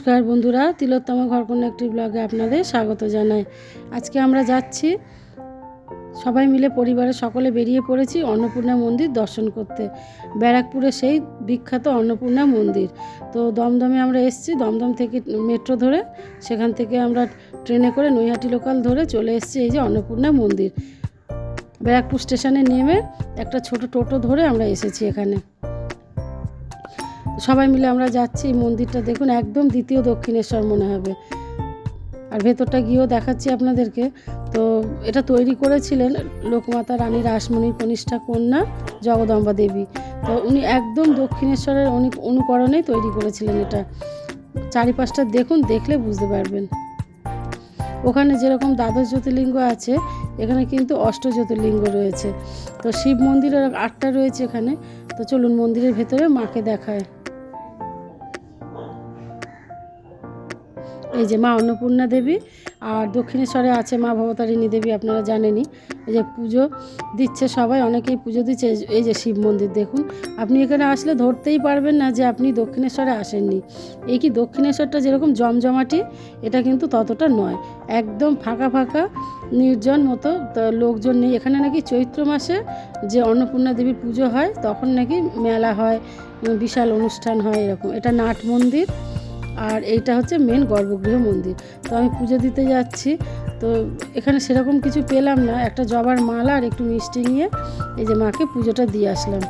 নমস্কার বন্ধুরা, তিলোত্তমা ঘরকন্যা একটি ব্লগে আপনাদের স্বাগত জানাই। আজকে আমরা যাচ্ছি সবাই মিলে পরিবারের সকলে বেরিয়ে পড়েছি অন্নপূর্ণা মন্দির দর্শন করতে। ব্যারাকপুরে সেই বিখ্যাত অন্নপূর্ণা মন্দির। তো দমদমে আমরা এসেছি, দমদম থেকে মেট্রো ধরে সেখান থেকে আমরা ট্রেনে করে নৈহাটি লোকাল ধরে চলে এসেছি এই যে অন্নপূর্ণা মন্দির। ব্যারাকপুর স্টেশনে নেমে একটা ছোট টোটো ধরে আমরা এসেছি এখানে। সবাই মিলে আমরা যাচ্ছি মন্দিরটা দেখুন, একদম দ্বিতীয় দক্ষিণেশ্বর মনে হবে। আর ভেতরটা গিয়েও দেখাচ্ছি আপনাদেরকে। তো এটা তৈরি করেছিলেন লোকমাতা রানী রাসমণির কনিষ্ঠা কন্যা জগদম্বা দেবী। তো উনি একদম দক্ষিণেশ্বরের অনেক অনুকরণেই তৈরি করেছিলেন এটা। চারিপাশটা দেখুন, দেখলে বুঝতে পারবেন। ওখানে যেরকম দ্বাদশ জ্যোতির্লিঙ্গ আছে, এখানে কিন্তু অষ্ট জ্যোতির্লিঙ্গ রয়েছে। তো শিব মন্দিরের আটটা রয়েছে এখানে। তো চলুন মন্দিরের ভেতরে মাকে দেখায়। এই যে মা অন্নপূর্ণা দেবী আর দক্ষিণেশ্বরে আছে মা ভবতারিণী দেবী, আপনারা জানেনই। এই যে পুজো দিচ্ছে সবাই, অনেকেই পুজো দিচ্ছে। এই যে- শিব মন্দির দেখুন, আপনি এখানে আসলে ধরতেই পারবেন না যে আপনি দক্ষিণেশ্বরে আসেননি। এই কি দক্ষিণেশ্বরটা যেরকম জমজমাটি, এটা কিন্তু ততটা নয়। একদম ফাঁকা ফাঁকা, নির্জন মতো লোকজন নেই। এখানে নাকি চৈত্র মাসে যে অন্নপূর্ণা দেবীর পুজো হয়, তখন নাকি মেলা হয় বিশাল অনুষ্ঠান হয় এরকম। এটা নাট মন্দির। আর এইটা হচ্ছে মেন গর্ভগৃহ মন্দির। তো আমি পুজো দিতে যাচ্ছি। তো এখানে সেরকম কিছু পেলাম না। একটা জবার মালা আর একটু মিষ্টি নিয়ে এই যে মাকে পুজোটা দিয়ে আসলাম।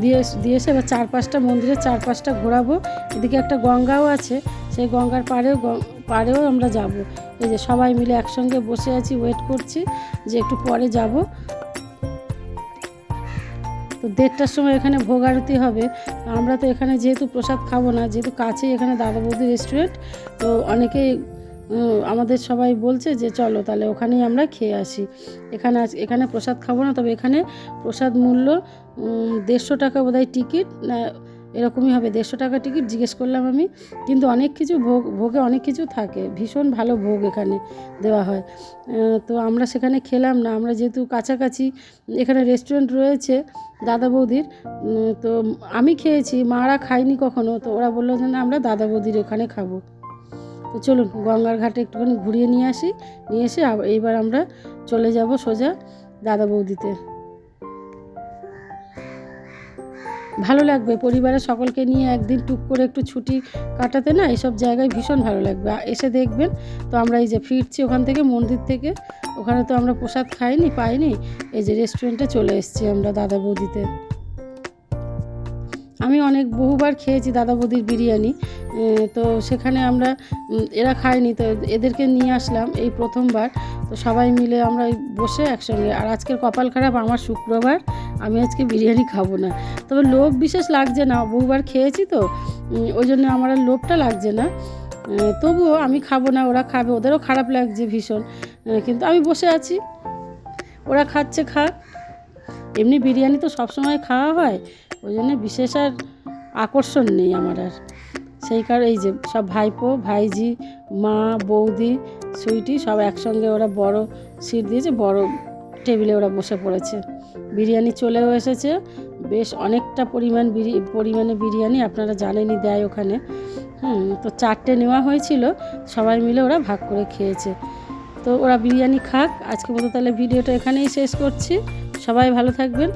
দিয়ে দিয়ে এসে এবার চার পাঁচটা মন্দিরের চার পাঁচটা ঘোরাবো। এদিকে একটা গঙ্গাও আছে। সেই গঙ্গার পাড়েও পাড়েও আমরা যাব। এই যে সবাই মিলে একসঙ্গে বসে আছি ওয়েট করছি যে একটু পরে যাব। তো দেড়টার সময় এখানে ভোগ আরতি হবে। আমরা তো এখানে যেহেতু প্রসাদ খাব না, যেহেতু কাছেই এখানে দাদা বৌদি রেস্টুরেন্ট তো অনেকেই আমাদের সবাই বলছে যে চলো তাহলে ওখানেই আমরা খেয়ে আসি। এখানে এখানে প্রসাদ খাব না, তবে এখানে প্রসাদ মূল্য দেড়শো টাকা বোধহয় টিকিট এরকমই হবে। দেড়শো টাকা টিকিট জিজ্ঞেস করলাম আমি, কিন্তু অনেক কিছু ভোগ, ভোগে অনেক কিছু থাকে। ভীষণ ভালো ভোগ এখানে দেওয়া হয়। তো আমরা সেখানে খেলাম না। আমরা যেহেতু কাছাকাছি এখানে রেস্টুরেন্ট রয়েছে দাদা বৌদির তো আমি খেয়েছি, মারা খায়নি কখনো। তো ওরা বলল যে, না, আমরা দাদা বৌদির ওখানে খাব। তো চলুন, গঙ্গার ঘাটে একটুখানি ঘুরিয়ে নিয়ে আসি। নিয়ে এসে এইবার আমরা চলে যাব সোজা দাদা বৌদিতে। ভালো লাগবে। পরিবারের সকলকে নিয়ে একদিন টুক করে একটু ছুটি কাটাতে না এসব জায়গায় ভীষণ ভালো লাগবে। এসে দেখবেন, তো আমরা এই যে ফিরছি ওখান থেকে মন্দির থেকে, ওখানে তো আমরা প্রসাদ খাইনি, পাইনি, এই যে রেস্টুরেন্টে চলে এসেছি আমরা দাদা বৌদিতে। আমি অনেক বহুবার খেয়েছি দাদা বৌদির বিরিয়ানি তো সেখানে আমরা এরা খায়নি, তো এদেরকে নিয়ে আসলাম এই প্রথমবার, তো সবাই মিলে আমরা বসে একসঙ্গে, আর আজকের কপাল খারাপ আমার শুক্রবার, আমি আজকে বিরিয়ানি খাব না। তবে লোভ বিশেষ লাগছে না, বহুবার খেয়েছি তো ওই জন্য আমার আর লোভটা লাগছে না তবুও আমি খাব না, ওরা খাবে, ওদেরও খারাপ লাগছে ভীষণ কিন্তু আমি বসে আছি, ওরা খাচ্ছে খাক এমনি বিরিয়ানি তো সবসময় খাওয়া হয় ওই জন্য বিশেষ আর আকর্ষণ নেই আমার আর। সেই কারণে এই যে সব ভাইপো, ভাইজি, মা, বৌদি, সুইটি সব একসঙ্গে ওরা বড় সিট দিয়েছে, বড় টেবিলে ওরা বসে পড়েছে। বিরিয়ানি চলেও এসেছে। বেশ অনেকটা পরিমাণ বিরি, পরিমাণে বিরিয়ানি আপনারা জানেনই দেয় ওখানে। হুম, তো চারটে নেওয়া হয়েছিল, সবাই মিলে ওরা ভাগ করে খেয়েছে। তো ওরা বিরিয়ানি খাক। আজকে মতো তাহলে ভিডিওটা এখানেই শেষ করছি। সবাই ভালো থাকবেন।